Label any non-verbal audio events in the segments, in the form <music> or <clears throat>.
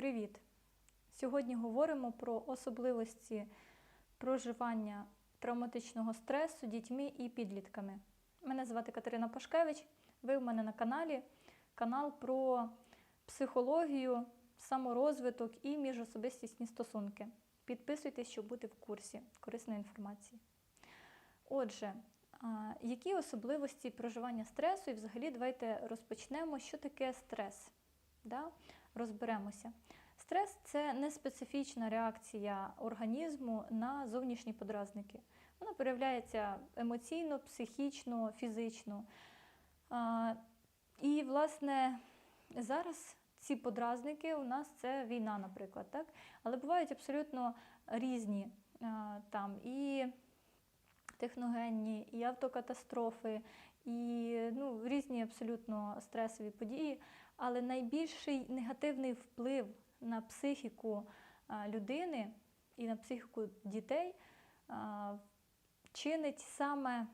Привіт! Сьогодні говоримо про особливості проживання травматичного стресу дітьми і підлітками. Мене звати Катерина Пашкевич. Ви в мене на каналі. Канал про психологію, саморозвиток і міжособистісні стосунки. Підписуйтесь, щоб бути в курсі корисної інформації. Отже, які особливості проживання стресу? І взагалі давайте розпочнемо, що таке стрес. Да? Розберемося. Стрес це неспецифічна реакція організму на зовнішні подразники. Вона проявляється емоційно, психічно, фізично. І, власне, зараз ці подразники у нас це війна, наприклад, так? але бувають абсолютно різні там і техногенні, і автокатастрофи, і ну, різні абсолютно стресові події. Але найбільший негативний вплив на психіку людини і на психіку дітей чинить саме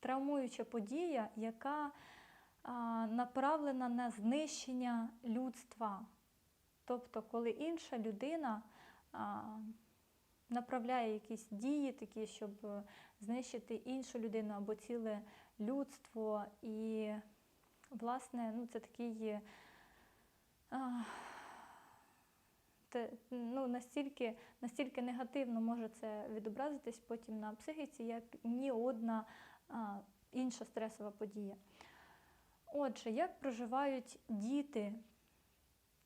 травмуюча подія, яка направлена на знищення людства. Тобто, коли інша людина направляє якісь дії такі, щоб е, знищити іншу людину або ціле людство. І, власне, ну, це такий а, те, ну, настільки, настільки негативно може це відобразитись потім на психіці, як ні одна а, інша стресова подія. Отже, як проживають діти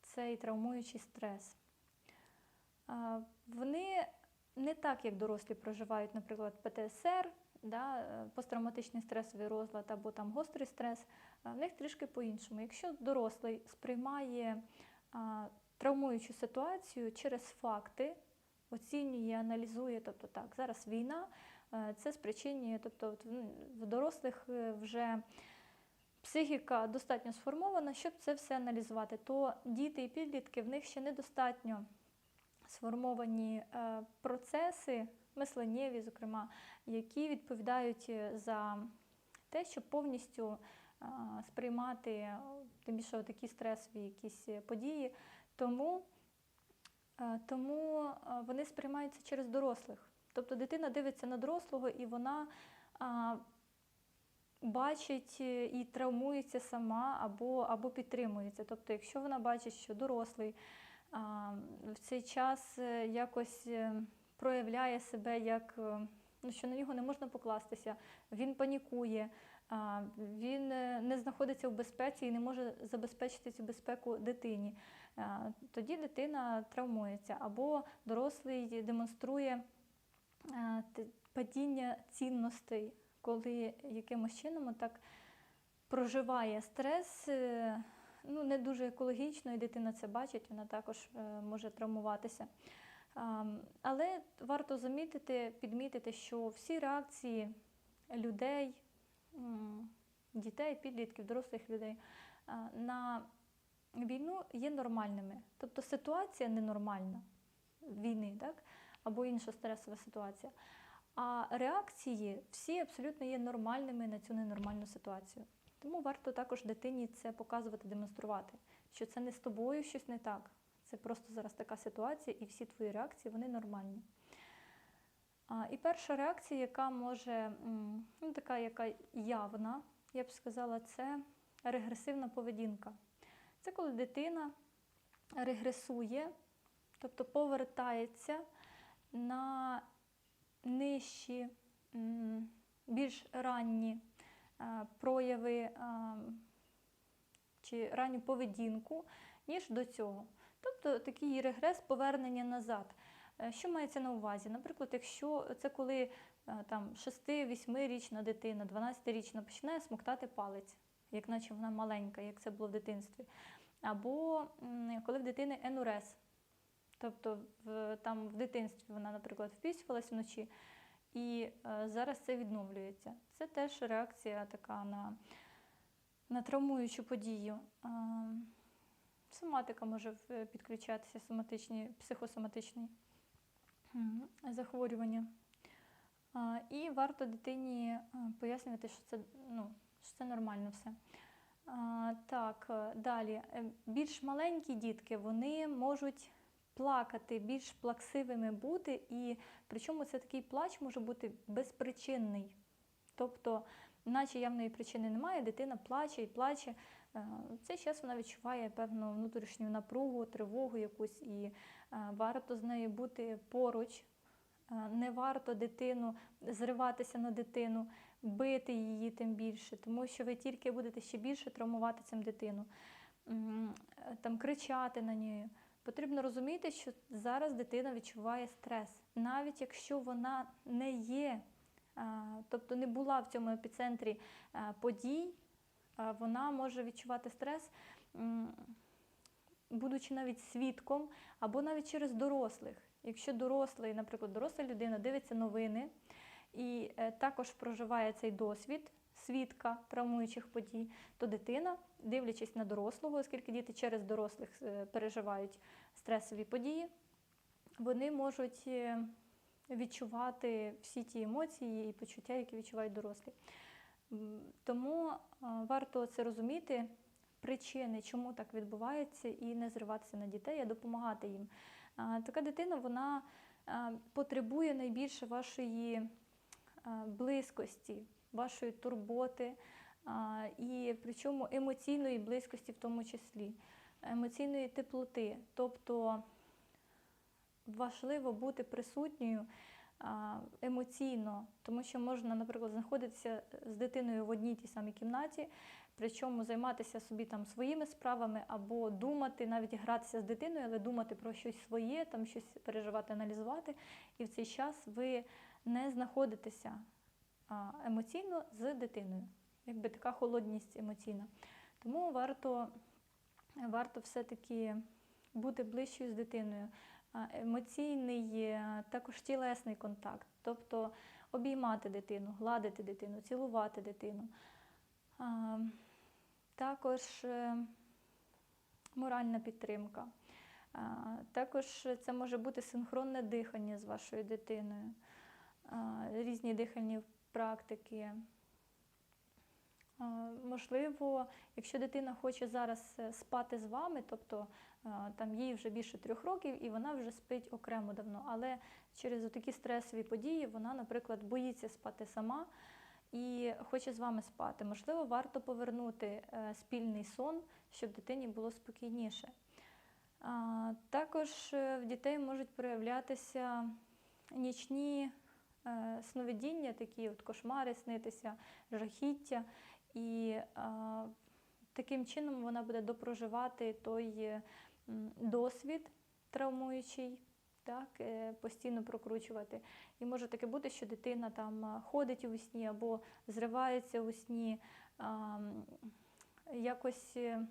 цей травмуючий стрес? Вони не так, як дорослі проживають, наприклад, ПТСР, да, е, посттравматичний стресовий розлад або там гострий стрес, в них трішки по-іншому. Якщо дорослий сприймає а, травмуючу ситуацію через факти, оцінює, аналізує, тобто так, зараз війна, е, це спричинює, тобто от в дорослих е, вже психіка достатньо сформована, щоб це все аналізувати, то діти і підлітки в них ще недостатньо сформовані е, процеси, мисленнєві, зокрема, які відповідають е, за те, щоб повністю е, сприймати тим більше такі стресові якісь події. Тому, тому вони сприймаються через дорослих. Тобто дитина дивиться на дорослого і вона а, бачить і травмується сама або, або підтримується. Тобто, якщо вона бачить, що дорослий в цей час е, якось е, проявляє себе як. е, Ну, що на нього не можна покластися, він панікує, він не знаходиться в безпеці і не може забезпечити цю безпеку дитині. Тоді дитина травмується, або дорослий демонструє падіння цінностей, коли якимось чином так проживає стрес, ну не дуже екологічно, і дитина це бачить, вона також е, може травмуватися. Але варто замітити, підмітити, що всі реакції людей, дітей, підлітків, дорослих людей на війну є нормальними. Тобто ситуація ненормальна війни, так? або інша стресова ситуація. А реакції всі абсолютно є нормальними на цю ненормальну ситуацію. Тому варто також дитині це показувати, демонструвати, що це не з тобою щось не так. Це просто зараз така ситуація, і всі твої реакції вони нормальні. А, І перша реакція, яка може, ну, така, яка явна, я б сказала, це регресивна поведінка. Це коли дитина регресує, тобто повертається на нижчі, більш ранні прояви е, чи ранню поведінку, ніж до цього. Тобто такий регрес повернення назад. Е, Що мається на увазі? Наприклад, якщо це коли е, там 6-8-річна дитина, 12-річна починає смоктати палець, як наче вона маленька, як це було в дитинстві. Або коли в дитини енурез, тобто в, там в дитинстві вона, наприклад, впісювалась вночі, і е, зараз це відновлюється. Це теж реакція така на, на травмуючу подію. Е, Соматика може підключатися, соматичні, психосоматичні захворювання. І варто дитині е, пояснювати, що це, ну, що це нормально все. Так, е, далі. Е, Більш маленькі дітки вони можуть плакати, більш плаксивими бути, і причому це такий плач може бути безпричинний. Тобто, наче явної причини немає, дитина плаче і плаче. Е, цей час вона відчуває певну внутрішню напругу, тривогу якусь, і е, варто з нею бути поруч. Е, Не варто дитину зриватися на дитину, бити її тим більше, тому що ви тільки будете ще більше травмувати цим дитину, там кричати на неї. Потрібно розуміти, що зараз дитина відчуває стрес, навіть якщо вона не є, тобто не була в цьому епіцентрі подій, вона може відчувати стрес, будучи навіть свідком, або навіть через дорослих. Якщо дорослий, наприклад, доросла людина дивиться новини і е, також проживає цей досвід свідка травмуючих подій, то дитина, дивлячись на дорослого, оскільки діти через дорослих е, переживають стресові події, вони можуть е, відчувати всі ті емоції і почуття, які відчувають дорослі. Тому е, варто це розуміти, причини, чому так відбувається, і не зриватися на дітей, а допомагати їм. Така дитина вона потребує найбільше вашої близькості, вашої турботи, і причому емоційної близькості в тому числі, емоційної теплоти. Тобто важливо бути присутньою емоційно, тому що можна, наприклад, знаходитися з дитиною в одній тій самій кімнаті, причому займатися собі там своїми справами або думати, навіть гратися з дитиною, але думати про щось своє, там щось переживати, аналізувати. І в цей час ви не знаходитеся емоційно з дитиною, якби така холодність емоційна. Тому варто, варто все-таки бути ближчою з дитиною. Емоційний, е, також тілесний контакт, тобто обіймати дитину, гладити дитину, цілувати дитину. Також е, моральна підтримка. Також це може бути синхронне дихання з вашою дитиною, різні дихальні практики. Можливо, якщо дитина хоче зараз е, спати з вами, тобто е, там їй вже більше трьох років і вона вже спить окремо давно, але через такі стресові події вона, наприклад, боїться спати сама і хоче з вами спати. Можливо, варто повернути е, спільний сон, щоб дитині було спокійніше. Також е, в дітей можуть проявлятися нічні е, сновидіння, такі от кошмари снитися, жахіття. І а, таким чином вона буде допроживати той е, досвід травмуючий, так, е, постійно прокручувати. І може таке бути, що дитина там ходить у сні або зривається у сні, якось е,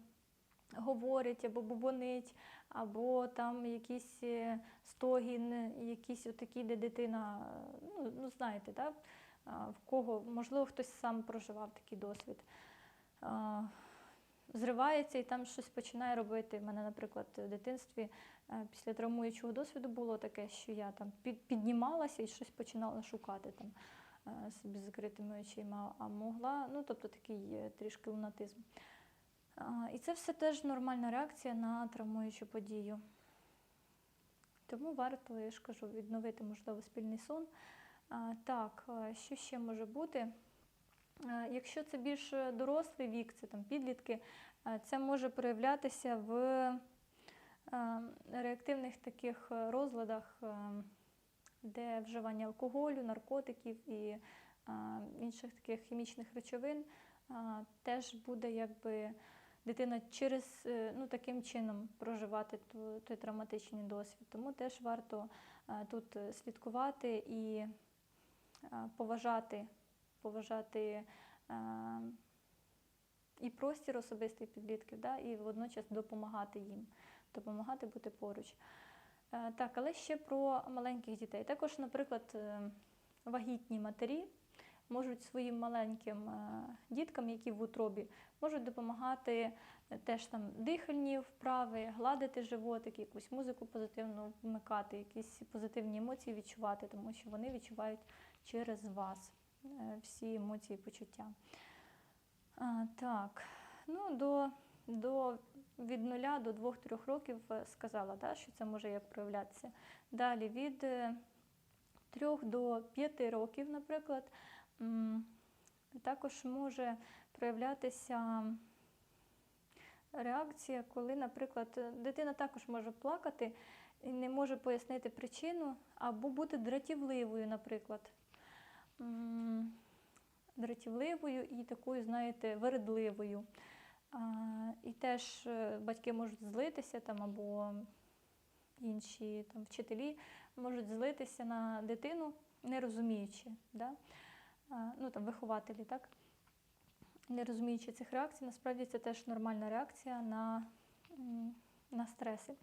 говорить або бубонить, або там якісь е, стогін, якісь отакі, де дитина, ну, ну знаєте, так? в кого, можливо, хтось сам проживав такий досвід. Зривається і там щось починає робити. У мене, наприклад, в дитинстві е, після травмуючого досвіду було таке, що я там піднімалася і щось починала шукати там е, собі закритими очима, а могла, ну тобто такий трішки лунатизм. І це все теж нормальна реакція на травмуючу подію. Тому варто, я ж кажу, відновити, можливо, спільний сон. Так, що ще може бути? Якщо це більш дорослий вік, це там підлітки, це може проявлятися в реактивних таких розладах, де вживання алкоголю, наркотиків і інших таких хімічних речовин теж буде якби дитина через е, ну, таким чином проживати той травматичний досвід. Тому теж варто тут е, слідкувати і поважати, поважати і простір особистий підлітків, да, і водночас допомагати їм, допомагати бути поруч. Е, Так, але ще про маленьких дітей. Також, наприклад, е, вагітні матері можуть своїм маленьким е, діткам, які в утробі, можуть допомагати е, теж там дихальні вправи, гладити животик, якусь музику позитивну вмикати, якісь позитивні емоції відчувати, тому що вони відчувають через вас е, всі емоції і почуття. А, так, Ну, до, до від 0 до 2-3 років сказала, да, що це може як проявлятися. Далі від 3 до 5 років, наприклад, також може проявлятися реакція, коли, наприклад, дитина також може плакати і не може пояснити причину, або бути дратівливою, наприклад. Дратівливою і такою, знаєте, вередливою. І теж е, батьки можуть злитися там, або інші там, вчителі можуть злитися на дитину, не розуміючи, да? Ну, там, вихователі, так? не розуміючи цих реакцій, насправді це теж нормальна реакція на, на стреси.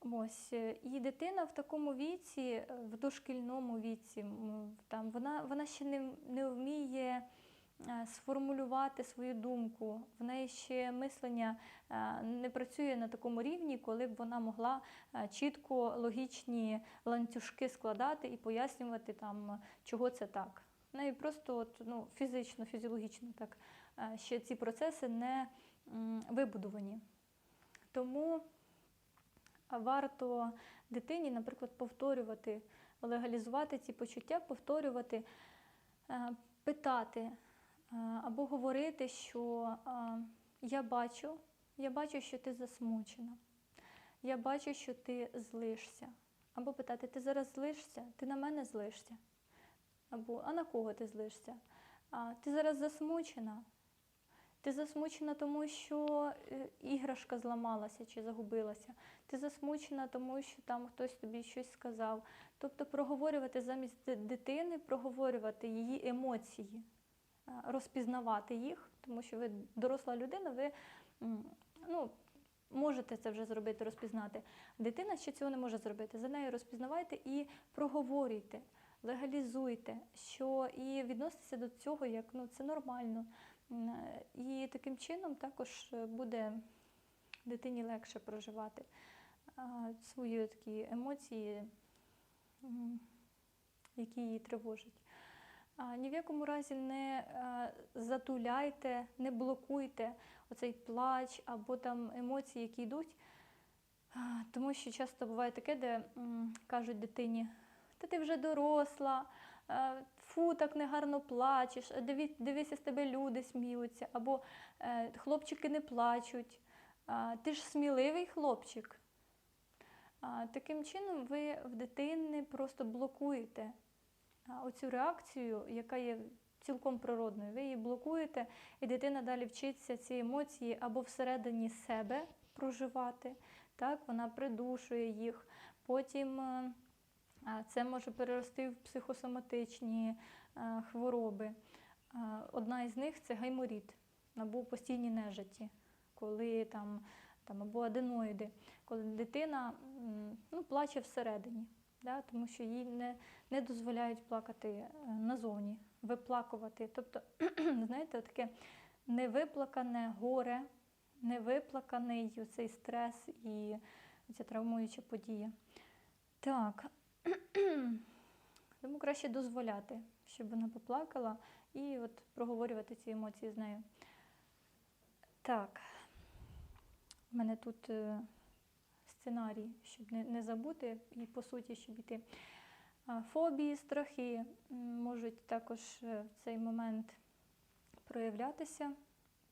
Ось. е, І дитина в такому віці, е, в дошкільному віці, там, вона, вона ще не, не вміє е, сформулювати свою думку. В неї ще мислення не працює на такому рівні, коли б вона могла чітко логічні ланцюжки складати і пояснювати, там, чого це так. В неї просто от, ну, фізично, фізіологічно так е, ще ці процеси не вибудовані. Тому варто дитині, наприклад, повторювати, легалізувати ці почуття, повторювати, е, питати е, або говорити, що я бачу, я бачу, що ти засмучена, я бачу, що ти злишся. Або питати, ти зараз злишся, ти на мене злишся. Або а на кого ти злишся? А, ти зараз засмучена. Ти засмучена, тому що е, іграшка зламалася чи загубилася. Ти засмучена, тому що там хтось тобі щось сказав. Тобто проговорювати замість дитини, проговорювати її емоції, розпізнавати їх, тому що ви доросла людина, ви ну, можете це вже зробити, розпізнати. Дитина ще цього не може зробити. За нею розпізнавайте і проговорюйте, легалізуйте, що і відноситеся до цього як ну, це нормально. І таким чином також е, буде дитині легше проживати свої такі емоції, які її тривожать. Ні в якому разі не затуляйте, не блокуйте оцей плач або там емоції, які йдуть. Тому що часто буває таке, де кажуть дитині, та ти вже доросла, е, фу, так негарно плачеш, а диві, дивися, з тебе люди сміються, або е, хлопчики не плачуть, ти ж сміливий хлопчик. Таким чином ви в дитини просто блокуєте оцю реакцію, яка є цілком природною. Ви її блокуєте, і дитина далі вчиться ці емоції або всередині себе проживати, так, вона придушує їх. Потім е, це може перерости в психосоматичні е, хвороби. Одна із них це гайморіт або постійні нежиті, коли там, там або аденоїди, коли дитина ну, плаче всередині, да, тому що їй не, не дозволяють плакати е, назовні, виплакувати. Тобто, <clears throat> знаєте, таке невиплакане горе, невиплаканий цей стрес і ця травмуюча подія. Так, <clears throat> тому краще дозволяти, щоб вона поплакала і от проговорювати ці емоції з нею. Так, у мене тут е, сценарій, щоб не, забути, і по суті, щоб йти. Фобії, страхи можуть також е, в цей момент проявлятися.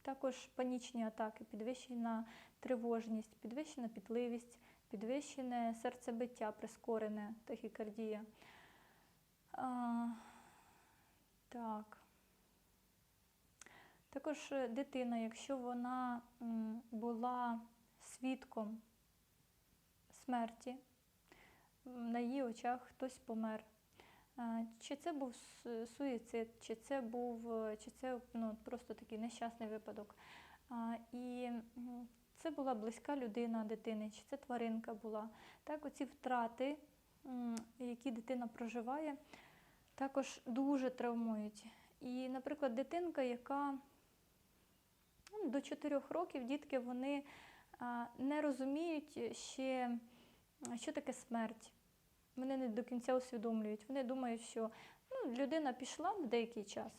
Також панічні атаки, підвищена тривожність, підвищена пітливість, підвищене серцебиття, прискорене тахікардія. А, так. Також дитина, якщо вона була свідком смерті, на її очах хтось помер. Чи це був суїцид, чи це був, чи це ну, просто такий нещасний випадок. І це була близька людина дитини, чи це тваринка була. Так, оці втрати, які дитина проживає, також дуже травмують. І, наприклад, дитинка, яка ну, до 4 років дітки вони не розуміють ще, що таке смерть. Вони не до кінця усвідомлюють. Вони думають, що ну, людина пішла в деякий час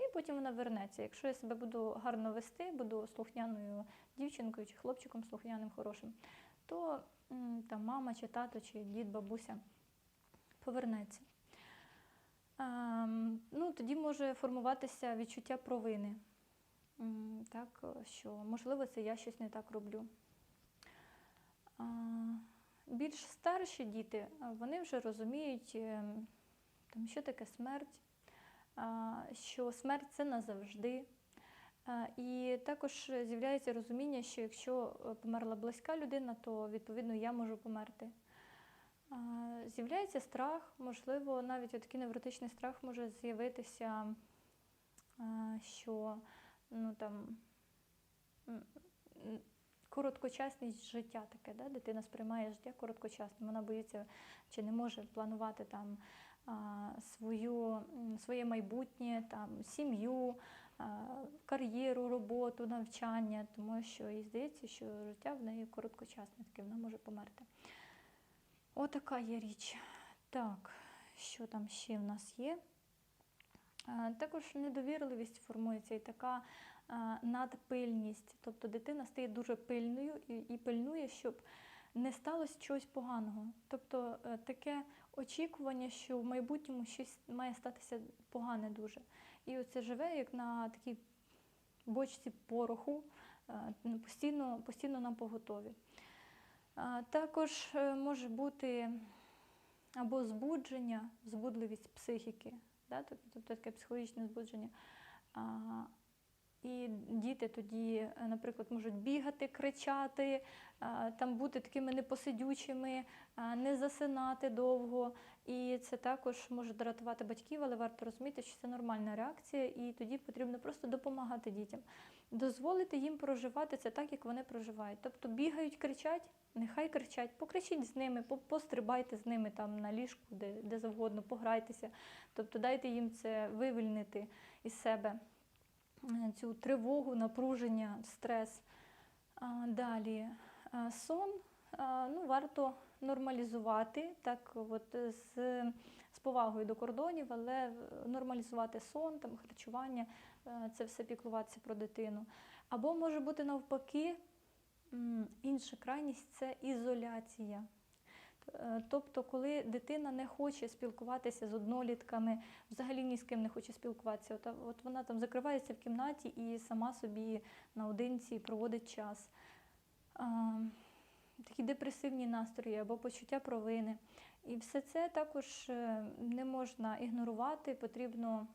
і потім вона вернеться. Якщо я себе буду гарно вести, буду слухняною дівчинкою чи хлопчиком слухняним хорошим, то там мама чи тато, чи дід, бабуся повернеться. Ем, ну, тоді може формуватися відчуття провини. Так, що можливо це я щось не так роблю. Більш старші діти, вони вже розуміють, ем, там, що таке смерть, що смерть це назавжди. І також з'являється розуміння, що якщо е, померла близька людина, то відповідно я можу померти. З'являється страх, можливо, навіть такий невротичний страх може з'явитися, що ну, там, короткочасність життя таке, да? дитина сприймає життя короткочасним, вона боїться чи не може планувати там, свою, своє майбутнє, там, сім'ю, кар'єру, роботу, навчання, тому що їй здається, що життя в неї короткочасне, таке вона може померти. Отака є річ. Так, що там ще в нас є? Також недовірливість формується і така надпильність. Тобто дитина стає дуже пильною і, пильнує, щоб не сталося чогось поганого. Тобто е, таке очікування, що в майбутньому щось має статися погане дуже. І оце живе як на такій бочці пороху, е, постійно, постійно нам поготові. Також е, може бути або збудження, збудливість психіки, да? тобто, тобто таке психологічне збудження. І діти тоді, е, наприклад, можуть бігати, кричати, там бути такими непосидючими, не засинати довго. І це також може дратувати батьків, але варто розуміти, що це нормальна реакція, і тоді потрібно просто допомагати дітям, дозволити їм проживати це так, як вони проживають. Тобто бігають, кричать, нехай кричать, покричіть з ними, по- пострибайте з ними там на ліжку, де, де завгодно, пограйтеся. Тобто дайте їм це вивільнити із себе е, цю тривогу, напруження, стрес. Далі сон ну, варто нормалізувати, так от е, з, з повагою до кордонів, але е, нормалізувати сон, там, харчування, е, це все піклуватися про дитину. Або може бути навпаки, інша крайність це ізоляція. Е, Тобто, коли дитина не хоче спілкуватися з однолітками, взагалі ні з ким не хоче спілкуватися, от, от вона там закривається в кімнаті і сама собі наодинці проводить час. А, Такі депресивні настрої або почуття провини. І все це також е, не можна ігнорувати, потрібно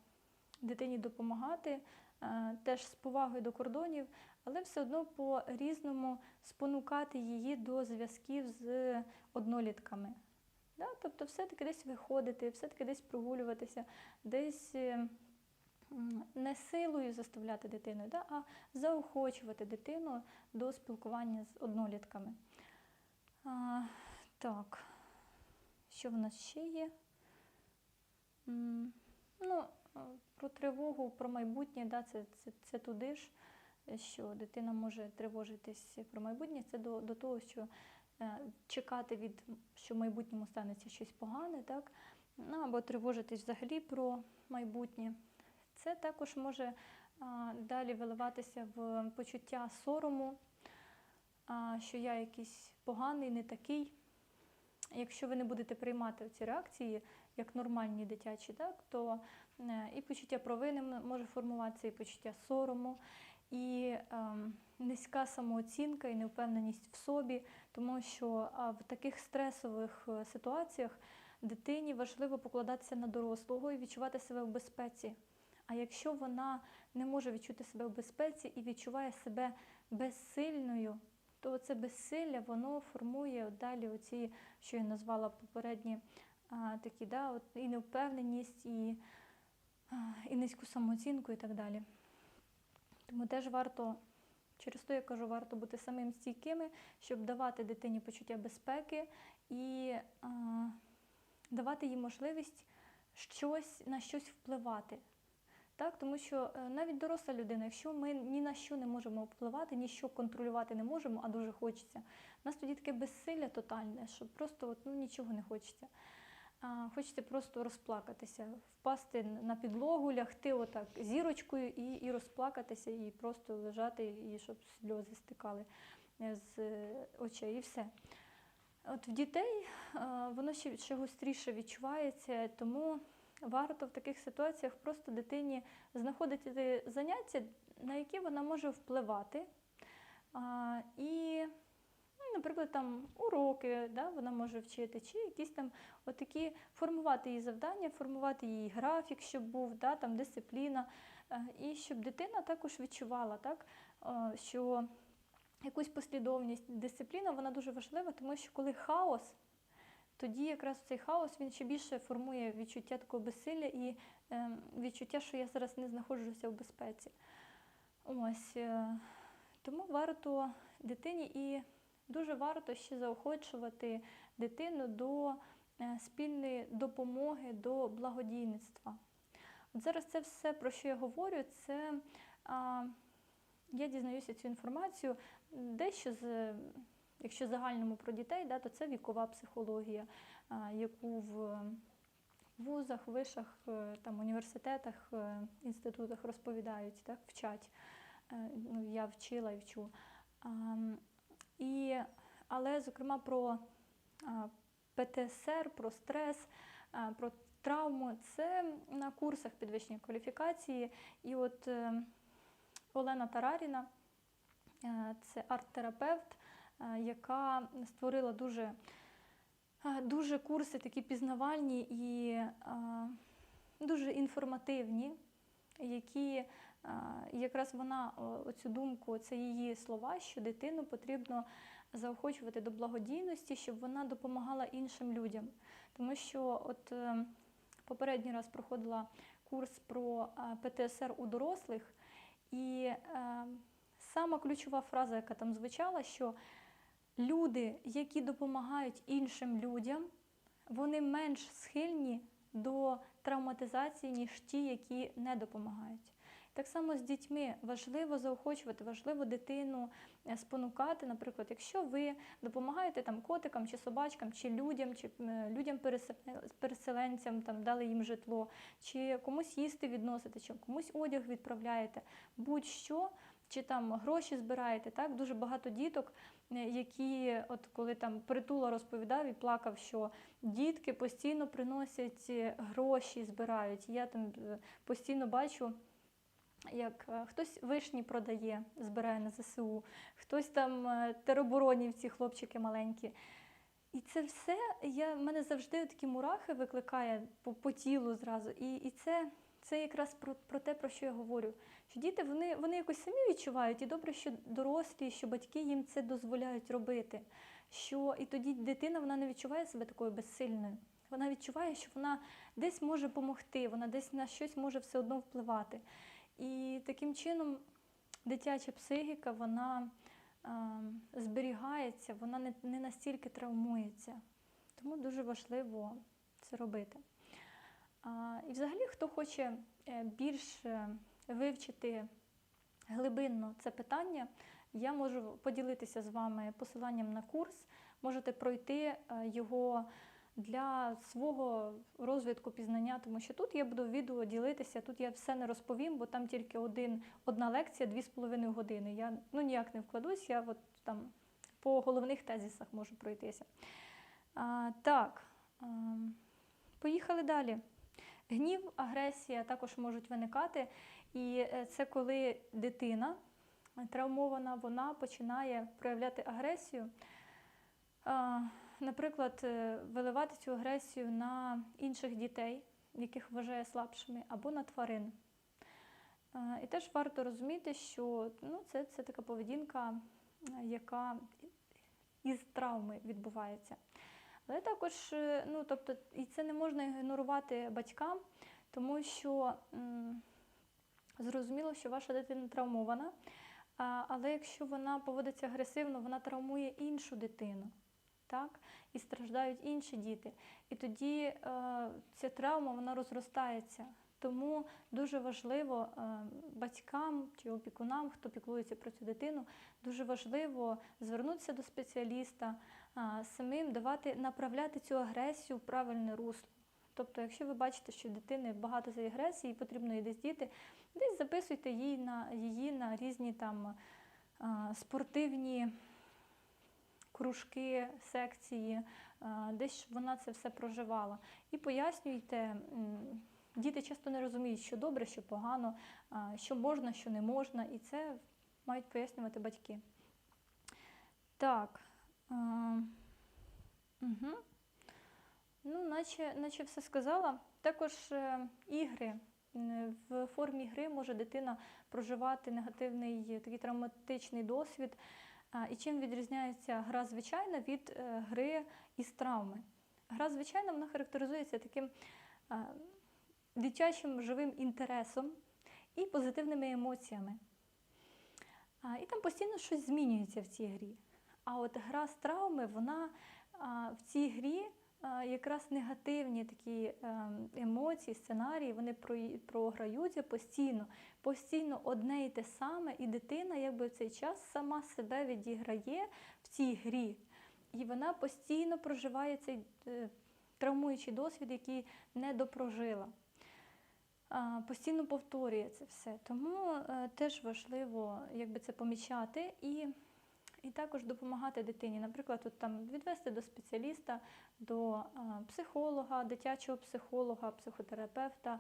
дитині допомагати, е, теж з повагою до кордонів, але все одно по-різному спонукати її до зв'язків з однолітками. Да? Тобто все-таки десь виходити, все-таки десь прогулюватися, десь е, не силою заставляти дитину, да? а заохочувати дитину до спілкування з однолітками. А, так, що в нас ще є? Ну, е, про тривогу, про майбутнє, да, це, це, це туди ж, що дитина може тривожитись про майбутнє, це до, до того, що е, чекати від, що в майбутньому станеться щось погане, так? Ну, або тривожитись взагалі про майбутнє. Це також може далі виливатися в почуття сорому, що я якийсь поганий, не такий. Якщо ви не будете приймати ці реакції як нормальні дитячі, так, то е, і почуття провини може формуватися, і почуття сорому, і ем, низька самооцінка, і невпевненість в собі, тому що в таких стресових е, ситуаціях дитині важливо покладатися на дорослого і відчувати себе в безпеці. А якщо вона не може відчути себе в безпеці і відчуває себе безсильною, то це безсилля воно формує далі оці, що я назвала попередні а, такі, да, от, і невпевненість, і, і низьку самооцінку, і так далі. Тому теж варто, через то я кажу, варто бути самим стійкими, щоб давати дитині почуття безпеки і а, давати їй можливість щось, на щось впливати. Так, тому що е, навіть доросла людина, якщо ми ні на що не можемо впливати, ні що контролювати не можемо, а дуже хочеться, у нас тоді таке безсилля тотальне, що просто от, ну, нічого не хочеться. А, хочете просто розплакатися, впасти на підлогу, лягти отак зірочкою і, і розплакатися, і просто лежати, і щоб сльози стикали е, з е, очей, і все. От в дітей е, воно ще, ще гостріше відчувається, тому варто в таких ситуаціях просто дитині знаходити заняття, на які вона може впливати. І, наприклад, там уроки да, вона може вчити, чи якісь там отакі формувати її завдання, формувати її графік, щоб був, да, там дисципліна, е, і щоб дитина також відчувала, так, е, що якусь послідовність, дисципліна вона дуже важлива, тому що коли хаос, тоді якраз цей хаос він ще більше формує відчуття такого безсилля і е, відчуття, що я зараз не знаходжуся в безпеці. Ось тому варто дитині і дуже варто ще заохочувати дитину до е, спільної допомоги, до благодійництва. От зараз це все, про що я говорю, це а, я дізнаюся цю інформацію дещо з, якщо загальному про дітей, да, то це вікова психологія, яку в вузах, вишах, е, там, університетах, е, інститутах розповідають, так, вчать. Ну, я вчила і вчу. І, але, зокрема, про ПТСР, про стрес, про травму це на курсах підвищення кваліфікації. І от е, Олена Тараріна, е, це арт-терапевт, е, яка створила дуже, дуже курси такі пізнавальні і дуже інформативні, які е, якраз вона оцю думку, це її слова, що дитину потрібно заохочувати до благодійності, щоб вона допомагала іншим людям. Тому що от е, попередній раз проходила курс про е, ПТСР у дорослих, і е, сама ключова фраза, яка там звучала, що люди, які допомагають іншим людям, вони менш схильні до травматизації, ніж ті, які не допомагають. Так само з дітьми важливо заохочувати, важливо дитину е, спонукати. Наприклад, якщо ви допомагаєте там котикам чи собачкам, чи людям, чи е, людям пересел- переселенцям там дали їм житло, чи комусь їсти відносите, чи комусь одяг відправляєте, будь-що, чи там гроші збираєте. Так дуже багато діток, е, які, от коли там притула розповідав і плакав, що дітки постійно приносять е, гроші, збирають. Я там е, постійно бачу як е, хтось вишні продає, збирає на ЗСУ, хтось там е, тероборонівці, хлопчики маленькі. І це все я, мене завжди такі мурахи викликає по, по тілу зразу. І, і це, це якраз про, про те, про що я говорю. Що діти вони, вони якось самі відчувають, і добре, що дорослі, що батьки їм це дозволяють робити. Що і тоді дитина вона не відчуває себе такою безсильною. Вона відчуває, що вона десь може допомогти, вона десь на щось може все одно впливати. І таким чином дитяча психіка вона е, зберігається, вона не, не настільки травмується. Тому дуже важливо це робити. А, і взагалі, хто хоче е, більш е, вивчити глибинно це питання, я можу поділитися з вами посиланням на курс. Можете пройти е, його для свого розвитку пізнання, тому що тут я буду відео ділитися, тут я все не розповім, бо там тільки один, одна лекція, дві з половиною години. Я ну, ніяк не вкладусь, я от там по головних тезисах можу пройтися. А, так, а, поїхали далі. Гнів, агресія також можуть виникати, і е, це коли дитина травмована, вона починає проявляти агресію. А, наприклад, е, виливати цю агресію на інших дітей, яких вважає слабшими, або на тварин. Е, І теж варто розуміти, що ну, це, це така поведінка, е, яка із травми відбувається. Але також, ну, тобто, і це не можна ігнорувати батькам, тому що м, зрозуміло, що ваша дитина травмована, а, але якщо вона поводиться агресивно, вона травмує іншу дитину так? і страждають інші діти. І тоді е, ця травма вона розростається. Тому дуже важливо е, батькам чи опікунам, хто піклується про цю дитину, дуже важливо звернутися до спеціаліста, а, самим давати направляти цю агресію в правильне русло. Тобто, якщо ви бачите, що в дитини багато цієї агресії, потрібно її десь діти, десь записуйте її на її на різні там а, спортивні кружки, секції, десь вона це все проживала. І пояснюйте. Діти часто не розуміють, що добре, що погано, що можна, що не можна, і це мають пояснювати батьки. Так. Угу. Ну, наче, наче все сказала. Також е, ігри. В формі гри може дитина проживати негативний е, такий травматичний досвід. І чим відрізняється гра звичайна від е, гри із травми? Гра звичайна вона характеризується таким дитячим живим інтересом і позитивними емоціями. І там постійно щось змінюється в цій грі. А от гра з травми, вона в цій грі якраз негативні такі ем, емоції, сценарії, вони програються постійно, постійно одне і те саме, і дитина якби в цей час сама себе відіграє в цій грі. І вона постійно проживає цей е, травмуючий досвід, який не допрожила. Постійно повторює це все. Тому е, теж важливо якби це помічати і, і також допомагати дитині. Наприклад, от, там, відвести до спеціаліста, до психолога, дитячого психолога, психотерапевта,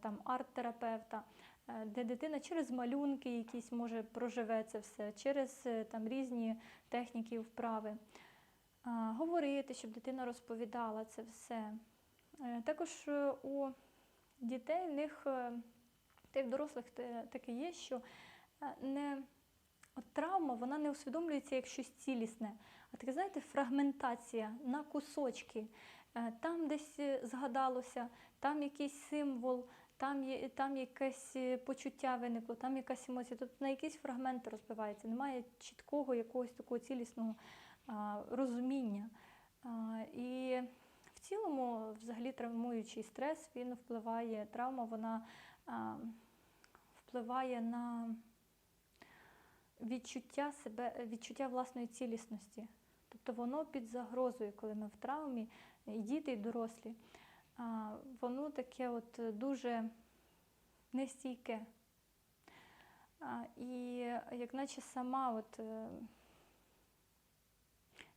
там, арт-терапевта, е, де дитина через малюнки якісь може проживе це все, через е, там, різні техніки, і вправи. Говорити, щоб дитина розповідала це все. Е, Також у дітей в них, в дорослих таке є, що не, от травма вона не усвідомлюється як щось цілісне, а таке, знаєте, фрагментація на кусочки. Е, Там десь е, згадалося, там якийсь символ, там, є, там якесь е, почуття виникло, там якась емоція. Тобто на якісь фрагменти розбивається. Немає чіткого якогось такого цілісного а, розуміння. А, і в цілому, взагалі, травмуючий стрес він впливає, травма вона а, впливає на відчуття себе, відчуття власної цілісності. Тобто воно під загрозою, коли ми в травмі, і діти, і дорослі, воно таке от дуже нестійке. І як наче сама от, е,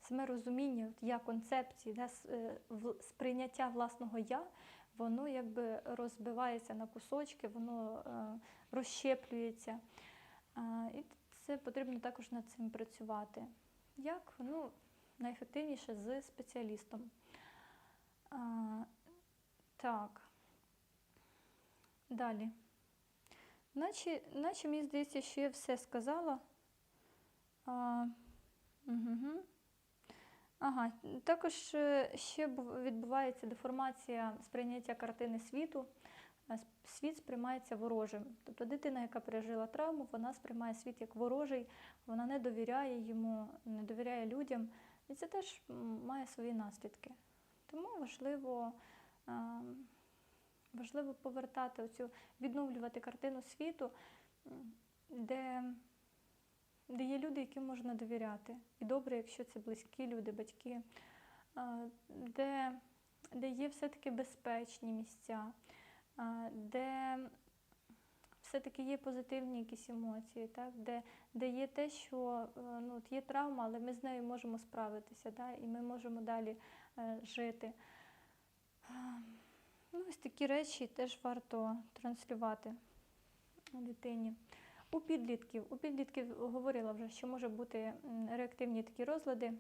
саме розуміння, от я концепції, да, е, сприйняття власного я, воно якби розбивається на кусочки, воно е, розщеплюється. І це потрібно також над цим працювати. Як? Ну, найефективніше з спеціалістом. А, так. Далі. Наче, наче мені здається, що я все сказала. А, угу. Ага, також е, ще відбувається деформація сприйняття картини світу. Світ сприймається ворожим. Тобто дитина, яка пережила травму, вона сприймає світ як ворожий, вона не довіряє йому, не довіряє людям. І це теж має свої наслідки. Тому важливо, важливо повертати оцю, відновлювати картину світу, де де є люди, яким можна довіряти. І добре, якщо це близькі люди, батьки, де, де є все-таки безпечні місця, де все-таки є позитивні якісь емоції, так? де, де є те, що е, ну, от є травма, але ми з нею можемо справитися, да? і ми можемо далі е, жити. Ну, ось такі речі теж варто транслювати дитині. У підлітків, у підлітків говорила вже, що може бути реактивні такі розлади,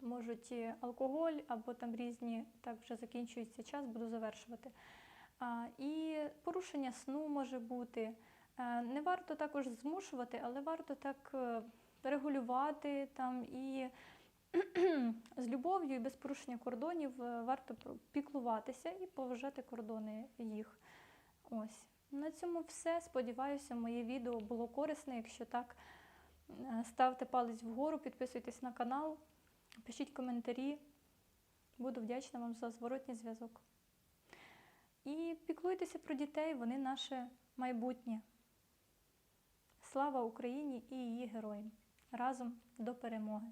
можуть алкоголь або там різні, так вже закінчується час, буду завершувати. І порушення сну може бути. Е, Не варто також змушувати, але варто так е, регулювати там і <clears throat> з любов'ю і без порушення кордонів е, варто піклуватися і поважати кордони їх. Ось. На цьому все. Сподіваюся, моє відео було корисне. Якщо так, ставте палець вгору, підписуйтесь на канал, пишіть коментарі. Буду вдячна вам за зворотній зв'язок. І. Піклуйтеся про дітей, вони наше майбутнє. Слава Україні і її героям! Разом до перемоги!